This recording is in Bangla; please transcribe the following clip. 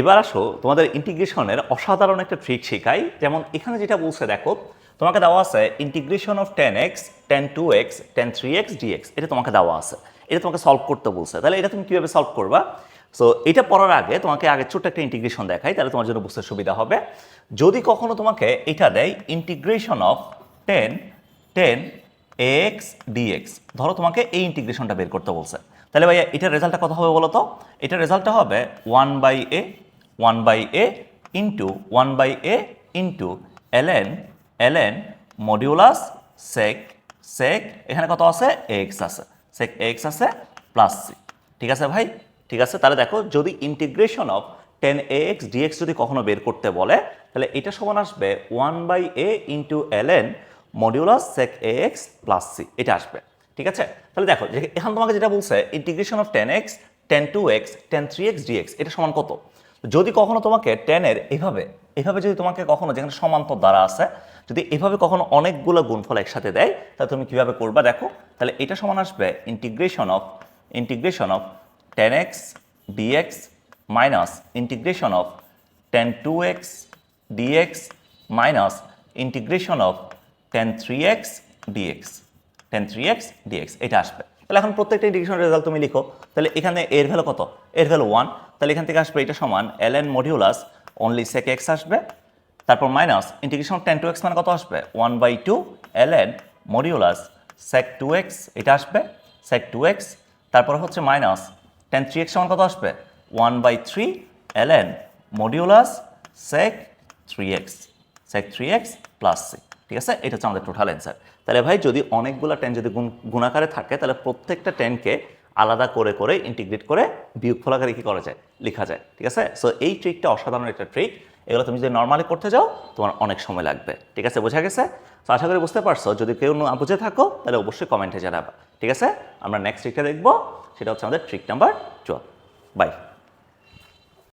এবার আসো, তোমাদের ইন্টিগ্রেশনের অসাধারণ একটা ট্রিক শেখাই। যেমন এখানে যেটা বলছে, দেখো, তোমাকে দেওয়া আছে integration of tan x tan two x tan three x dx এটা তোমাকে দেওয়া আছে। এটা তোমাকে সলভ করতে বলছে। তাহলে এটা তুমি কীভাবে সলভ করবা? সো এটা পড়ার আগে তোমাকে আগে ছোট্ট একটা ইন্টিগ্রেশন দেখাই, তাহলে তোমার জন্য বুঝতে সুবিধা হবে। যদি কখনো তোমাকে এটা দেয় integration of tan tan x dx ধরো তোমাকে এই ইন্টিগ্রেশনটা বের করতে বলছে। তাহলে ভাইয়া, এটার রেজাল্টটা কত হবে বলো তো? এটার রেজাল্টটা হবে one by a one by a into one by a into ln ln modulus sec sec এখানে কত আছে? এক্স আছে। সেক এক্স আছে প্লাস সি ঠিক আছে ভাই? ঠিক আছে? তাহলে দেখো, যদি integration of tan a x যদি কখনো বের করতে বলে, তাহলে এটা সমান আসবে one by a into ln modulus sec a x plus c এটা আসবে। ঠিক আছে? তাহলে দেখো এখানে তোমাকে যেটা বলছে integration of tan x tan two x tan three x এটা সমান কত? যদি কখনো তোমাকে টেনের এভাবে এভাবে যদি তোমাকে কখনো যেখানে সমান্তর দ্বারা আছে, যদি এভাবে কখনো অনেকগুলো গুণফল একসাথে দেয়, তাহলে তুমি কীভাবে করবা? দেখো, তাহলে এটা সমান আসবে integration of integration of tan x dx minus integration of tan two x dx minus integration of tan three x dx tan three x dx এটা আসবে। তাহলে এখন প্রত্যেকটা ইন্টিগ্রেশনের রেজাল্ট তুমি লিখো। তাহলে এখানে এর ভ্যালু কত? এর ভ্যালু ওয়ান তাহলে এখান থেকে আসবে, এটা সমান l n modulus only sec x আসবে। তারপর minus integration tan two x মানে কত আসবে? One by two l n modulus sec two x এটা আসবে সেক টু এক্স তারপর হচ্ছে মাইনাস টেন থ্রি এক্স সমান কত আসবে? One by three l n modulus sec three x sec three x plus c ঠিক আছে? এটা হচ্ছে আমাদের টোটাল অ্যান্সার তাহলে ভাই, যদি অনেকগুলো টেন যদি গুণ, গুণাকারে থাকে, তাহলে প্রত্যেকটা টেনকে আলাদা করে করে ইন্টিগ্রেট করে বিয়োগ আকারে কি করা যায়? লেখা যায়, ঠিক আছে? সো এই ট্রিকটা অসাধারণ একটা ট্রিক এগুলো তুমি যদি নর্মালি করতে যাও, তোমার অনেক সময় লাগবে, ঠিক আছে? বোঝা গেছে? তো আশা করি বুঝতে পারছ। যদি কেউ না বুঝে থাকো, তাহলে অবশ্যই কমেন্টে জানাবা, ঠিক আছে? আমরা নেক্সট ট্রিকটা দেখব, সেটা হচ্ছে আমাদের ট্রিক নাম্বার টুয়েলভ বাই